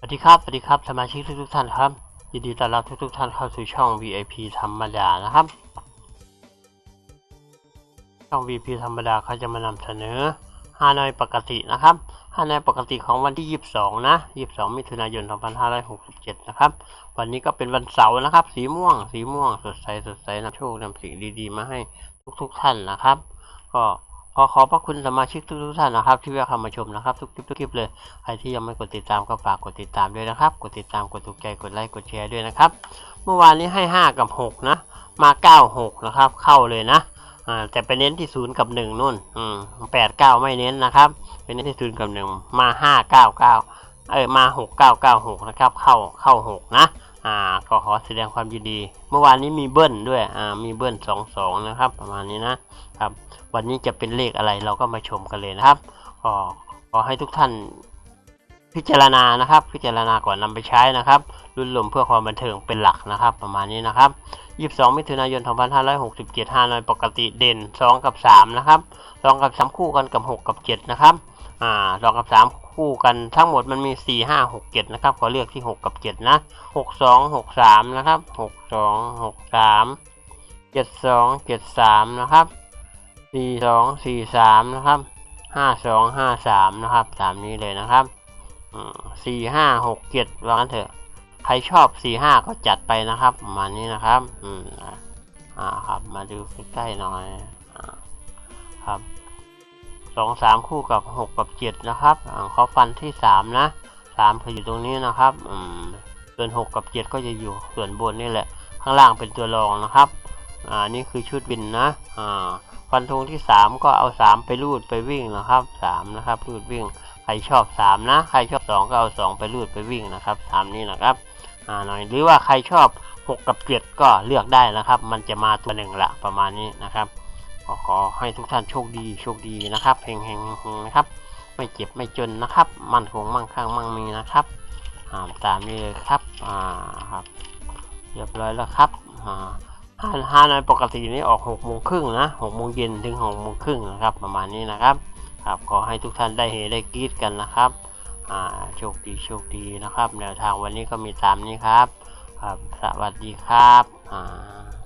สวัสดีครับ สวัสดีครับ สมาชิกทุกๆท่านครับ ยินดีต้อนรับทุกๆท่านเข้าสู่ช่อง VIP ธรรมดานะครับ ช่อง VIP ธรรมดาเขาจะมานำเสนอฮานอยปกตินะครับฮานอยปกติของวันที่ 22 นะ 22 มิถุนายน 2567 นะครับ วันนี้ก็เป็นวันเสาร์นะครับ สีม่วง สีม่วง สดใส สดใสนำโชคนำสิ่งดีๆ มาให้ทุกๆท่านนะครับ ก็ ขอขอบพระคุณสมาชิกทุกท่านนะครับ ที่แวะเข้ามาชมนะครับ ทุกคลิปทุกคลิปเลยใครที่ยังไม่กดติดตามก็ฝากกดติดตามด้วยนะครับ กดติดตามกดถูกใจกดไลค์กดแชร์ด้วยนะครับ เมื่อวานนี้ให้ 5 กับ 6 นะ มา 9 6 นะครับ เข้าเลยนะแต่ไปเน้นที่ 0 กับ 1นู่นอืม8 9ไม่เน้นนะครับเป็นเน้นที่ 0 กับ 1 มา 5 9 9 เอ้ยมา 6 9 9 6 นะครับ เข้าเข้า 6 นะ อ่าก็ขอแสดงความยินดี เมื่อวานนี้มีเบิ้ลด้วยอ่ามีเบิ้ล2 2นะครับ ประมาณนี้นะครับ วันนี้จะเป็นเลขอะไรเราก็มาชมกันเลยนะครับก็ขอให้ทุกท่านพิจารณานะครับ พิจารณาก่อนนำไปใช้นะครับรุ่นลมเพื่อความบันเทิงเป็นหลักนะครับ ประมาณนี้นะครับ 22 มิถุนายน 2567 5ในปกติเด่น 2 กับ 3 นะครับ 2 กับ 3 คู่กันกับ 6 กับ 7 นะครับ อ่า2กับ3คู่กันทั้งหมดมันมี4 5 6 7นะครับขอเลือกที่6กับ7นะ6 2 6 3นะครับ6 2 6 3 7 2 7 3นะครับ4 2 4 3นะครับ5 2 5 3นะครับตามนี้เลยนะครับสี่ห้าหกเจ็ดว่างั้นเถอะ ใครชอบสี่ห้าก็จัดไปนะครับประมาณนี้นะครับ อืมอ่าครับมาดูใกล้ๆหน่อยอ่าครับ องสามคู่กับหกกับเจ็ดนะครับเขาฟันที่สามนะสามคืออยู่ตรงนี้นะครับอืมส่วนหกกับเจ็ดก็จะอยู่ส่วนบนนี่แหละ ข้างล่างเป็นตัวรองนะครับอ่านี่คือชุดวินนะอ่าฟันธงที่สามก็เอาสามไปรูดไปวิ่งนะครับสามนะครับรูดวิ่งใครชอบสามนะใครชอบสองก็เอาสองไปรูดไปวิ่งนะครับตามนี้นะครับอ่าหน่อยหรือว่าใครชอบหกกับเจ็ดก็เลือกได้นะครับ มันจะมาตัวหนึ่งละประมาณนี้นะครับ ขอขอให้ทุกท่านโชคดีโชคดีนะครับเฮงเฮงเฮงนะครับ ไม่เจ็บไม่จนนะครับ มั่นคงมั่งคั่งมั่งมีนะครับาตามนี้เลยครับอ่าครับเรียบร้อยแล้วครับอ่าห้าห้านปกตินี้ออกหกโมงครึ่งนะหกโมงเย็นถึงหกโมงครึ่งนะครับ ประมาณนี้นะครับครับขอให้ทุกท่านได้เฮได้กรีดกันนะครับอ่าโชคดีโชคดีนะครับแนวทางวันนี้ก็มีตามนี้ครับครับสวัสดีครับอ่า